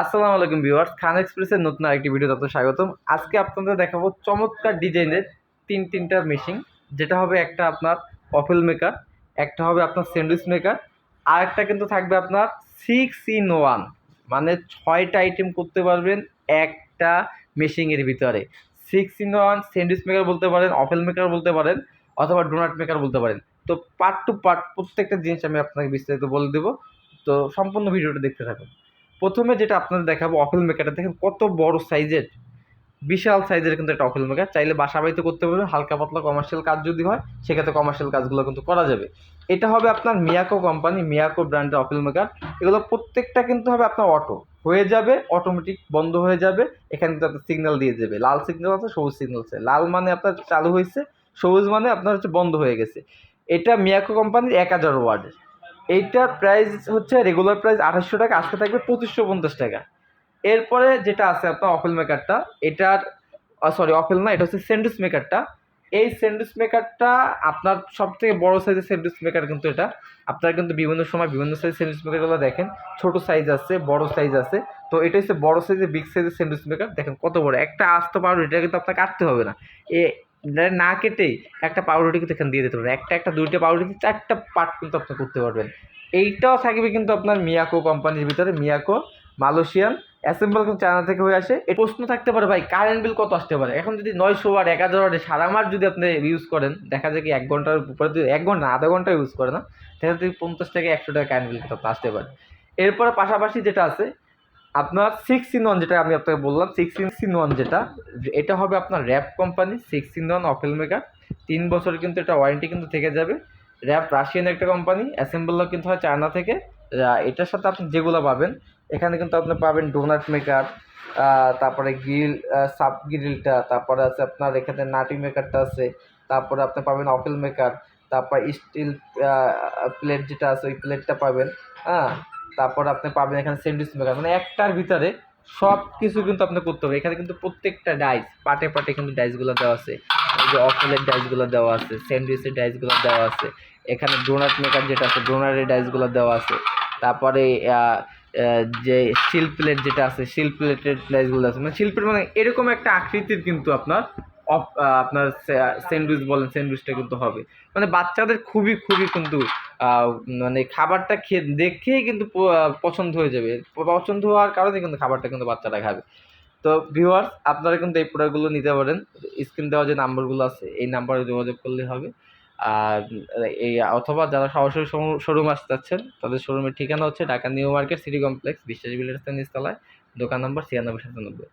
আসসালামু আলাইকুম ভিউয়ার্স, খান এক্সপ্রেসের নতুন আরেকটি ভিডিও তত স্বাগতম। আজকে আপনাদের দেখাবো চমৎকার ডিজাইনের তিন তিনটা মেশিন যেটা হবে একটা আপনার অফেল মেকার একটা হবে আপনার স্যান্ডউইচ মেকার আর একটা কিন্তু থাকবে আপনার সিক্স ইন ওয়ান মানে ছয়টা আইটেম করতে পারবেন একটা মেশিনের ভিতরে। Six in one sandwich maker বলতে পারেন অফেল মেকার বলতে পারেন, অথবা ডোনাট মেকার বলতে পারেন। তো পার্ট টু পার্ট প্রত্যেকটা জিনিস আমি আপনাকে বিস্তারিত বলে দেবো। তো সম্পূর্ণ ভিডিওটা দেখতে থাকুন। প্রথমে যেটা আপনাদের দেখাবো অফেল মেকারটা, দেখেন কত বড় সাইজের, বিশাল সাইজের কিন্তু একটা অফেল মেকার। চাইলে বাসা বাড়িতে করতে পারবেন, হালকা পাতলা কমার্শিয়াল কাজ যদি হয়, সেক্ষেত্রে কমার্শিয়াল কাজগুলো কিন্তু করা যাবে। এটা হবে আপনার মিয়াকো কোম্পানি মিয়াকো ব্র্যান্ডের অফেল মেকার। এগুলো প্রত্যেকটা কিন্তু হবে আপনার অটো হয়ে যাবে অটোমেটিক বন্ধ হয়ে যাবে, এখানে কিন্তু আপনার সিগন্যাল দিয়ে যাবে লাল সিগন্যাল আছে, সবুজ সিগন্যাল আছে। লাল মানে আপনার চালু হয়েছে, সবুজ মানে আপনার হচ্ছে বন্ধ হয়ে গেছে। এটা মিয়াকো কোম্পানির এক হাজার ওয়ার্ডের। এইটার প্রাইস হচ্ছে রেগুলার প্রাইস আঠাশশো টাকা, আজকে থাকবে পঁচিশশো পঞ্চাশ টাকা। এরপরে যেটা আছে আপনার অফেল মেকারটা এটার সরি অফেল না, এটা হচ্ছে স্যান্ডউইচ মেকারটা এই স্যান্ডউইচ মেকারটা আপনার সব থেকে বড়ো সাইজের স্যান্ডউইচ মেকার কিন্তু এটা। আপনারা কিন্তু বিভিন্ন সময় বিভিন্ন সাইজের স্যান্ডউইচ মেকারগুলো দেখেন। ছোট সাইজ আছে, বড় সাইজ আছে। তো এটা হচ্ছে বড় সাইজের বিগ সাইজের স্যান্ডউইচ মেকার দেখেন কত বড়। একটা আসতে পাউরুটি, এটা কিন্তু আপনাকে কাটতে হবে না। এ না কেটেই একটা পাউরুটি কিন্তু এখানে দিয়ে দিতে পারবেন। একটা একটা, দুইটা পাউরুটি, চারটা পার্ট কিন্তু আপনি করতে পারবেন। এইটাও থাকবে কিন্তু আপনার মিয়াকো কোম্পানির ভিতরে, মিয়াকো, মালয়েশিয়ান, অ্যাসেম্বল কিন্তু চায়না থেকে হয়ে আসে। এই প্রশ্ন থাকতে পারে ভাই কারেন্ট বিল কত আসতে পারে? এখন যদি নয়শো ওয়াট এক হাজার ওয়াটে সারা মাস যদি আপনি ইউজ করেন, দেখা যায় কি এক ঘণ্টার উপরে যদি, এক ঘণ্টা আধা ঘণ্টা ইউজ করে না সেখানে যদি পঞ্চাশ থেকে একশো টাকা কারেন্ট বিল কিন্তু আসতে পারে। এরপরে পাশাপাশি যেটা আছে আপনার সিক্স ইন ওয়ান যেটা আমি আপনাকে বললাম সিক্স ইন সিন ওয়ান যেটা, এটা হবে আপনার Raf company six in one waffle maker তিন বছর কিন্তু এটা ওয়ারেন্টি কিন্তু থেকে যাবে। র্যাপ রাশিয়ান একটা কোম্পানি অ্যাসেম্বলও কিন্তু হয় চায়না থেকে। এটার সাথে আপনি যেগুলো পাবেন, এখানে কিন্তু আপনি পাবেন ডোনাট মেকার তারপরে গ্রিল সাব গ্রিলটা তারপরে আছে আপনার এখানে নাটি মেকারটা আছে, তারপরে আপনি পাবেন অফেল মেকার তারপর স্টিল প্লেট যেটা আছে, ওই প্লেটটা পাবেন হ্যাঁ। তারপর আপনি পাবেন এখানে স্যান্ডউইচ মেকার মানে একটার ভিতরে সব কিছু কিন্তু আপনি করতে হবে। এখানে কিন্তু প্রত্যেকটা ডাইস পাটে পাটে কিন্তু ডাইসগুলো দেওয়া আছে। এই যে অফেলের ডাইসগুলো দেওয়া আছে স্যান্ডউইচের ডাইসগুলো দেওয়া আছে। এখানে ডোনাট মেকার যেটা আছে ডোনারের ডাইসগুলো দেওয়া আছে। তারপরে যে শিল প্লেট যেটা আছে শিল প্লেটের ডাইসগুলো আছে। মানে শিল প্লেট মানে এরকম একটা আকৃতির কিন্তু আপনার আপনার স্যান্ডউইচ বলেন স্যান্ডউইচটা কিন্তু হবে। মানে বাচ্চাদের খুবই খুবই কিন্তু মানে খাবারটা খেয়ে দেখেই কিন্তু পছন্দ হয়ে যাবে। পছন্দ হওয়ার কারণে কিন্তু খাবারটা কিন্তু বাচ্চারা খাবে। তো ভিউয়ার্স আপনারা কিন্তু এই প্রোডাক্টগুলো নিতে পারেন। স্ক্রিন দেওয়া যে নাম্বারগুলো আছে, এই নাম্বারে যোগাযোগ করলে হবে। আর, এই, অথবা যারা সরাসরি শোরুম আসতে চাচ্ছেন, তাদের শোরুমের ঠিকানা হচ্ছে Dhaka new market city complex, বিশ্বাস বিলের নিচতলায় দোকান নম্বর ছিয়ানব্বই সাতানব্বই।